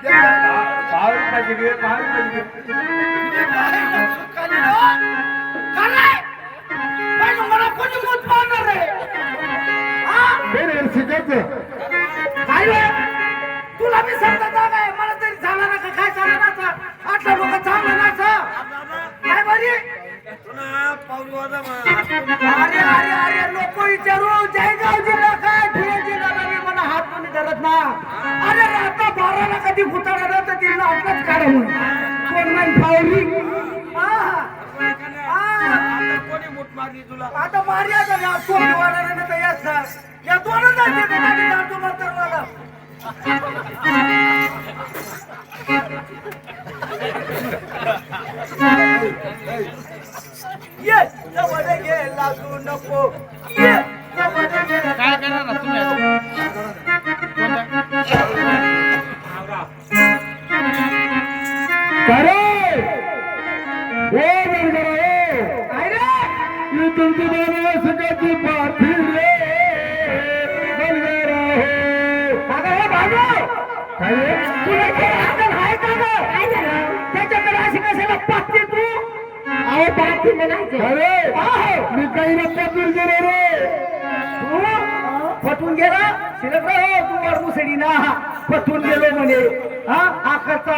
पाव रुपयाची घे पाव तुला मी समजत आहे मला तरी झाला ना का काय झालं ना का? आटला लोक चांगला ना काय बरी अरे अरे अरे लोक विचारू जय अरे आता बाराला कधी ना तर तिला आपलाच म्हणून. कोण नाही फावली आता मारी आता या सोनी वाढायला नाही तर याच ना. या दोनच आहेत ते गाडी जातो म्हातारवाला. ये. जवळ घे लागू नको. ये. तुमची मानवासकाची पाठी रे बलगारा हो. अगं हे भाऊ काय रे? तुला ते अक्कल आहे का गं? काय झालं? त्याच्याकडे अशी कशाला पाहते तू. अहो पाहते म्हणायचं. अरे अहो, मी काही नका दूर गेलो रे. तू फटून गेला शिलक रे तू वर मुसडी ना. फटून गेलो म्हणे. हा? आकाशचा